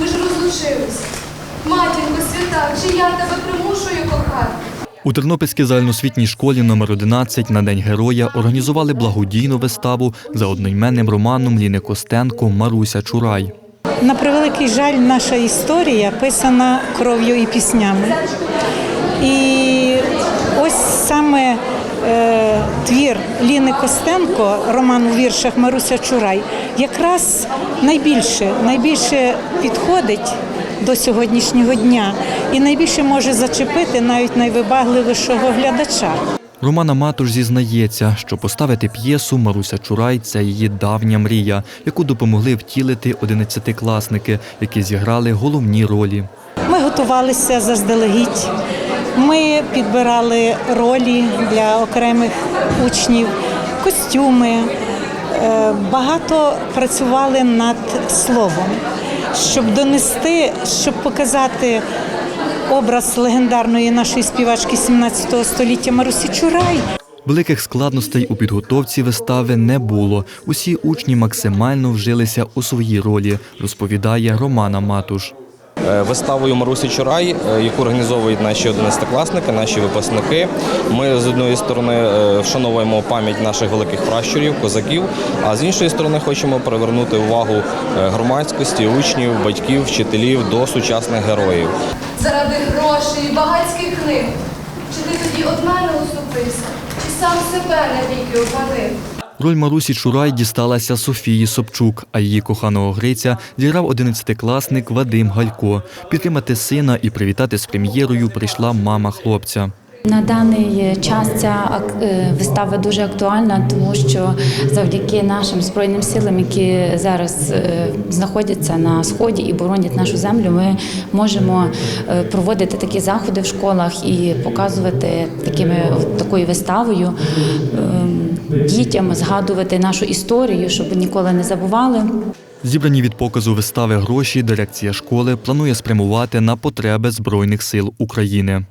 Ми ж розлучилися. Матінко свята, чи я тебе примушую кохати? У Тернопільській загальноосвітній школі номер 11 на День Героя організували благодійну виставу за одноіменним романом Ліни Костенко Маруся Чурай. На превеликий жаль, наша історія писана кров'ю і піснями. І ось саме твір Ліни Костенко, роман у віршах Маруся Чурай, якраз найбільше, найбільше підходить до сьогоднішнього дня і найбільше може зачепити навіть найвибагливішого глядача. Романа Матуш зізнається, що поставити п'єсу Маруся Чурай це її давня мрія, яку допомогли втілити одинадцятикласники, які зіграли головні ролі. Ми готувалися заздалегідь. Ми підбирали ролі для окремих учнів, костюми. Е, Багато працювали над словом, щоб донести, щоб показати образ легендарної нашої співачки 17 століття Марусі Чурай. Великих складностей у підготовці вистави не було. Усі учні максимально вжилися у свої ролі, розповідає Романа Матуш. Е, Виставою Марусі Чурай, е, яку організовують наші одинадцятикласники, наші випускники. Ми з однієї сторони е, вшановуємо пам'ять наших великих пращурів, козаків, а з іншої сторони хочемо привернути увагу громадськості, учнів, батьків, вчителів до сучасних героїв. заради грошей, багатських книг. Чи ти тоді од мене уступився, чи сам себе навіки опалив? Роль Марусі Чурай дісталася Софії Собчук, а її коханого Гриця зіграв одинадцятикласник Вадим Галько. Підтримати сина і привітати з прем'єрою прийшла мама хлопця. На даний час ця е, вистава дуже актуальна, тому що завдяки нашим збройним силам, які зараз е, знаходяться на сході і боронять нашу землю, ми можемо е, проводити такі заходи в школах і показувати такими такою виставою е, дітям, згадувати нашу історію, щоб ніколи не забували. Зібрані від показу вистави гроші дирекція школи планує спрямувати на потреби Збройних сил України.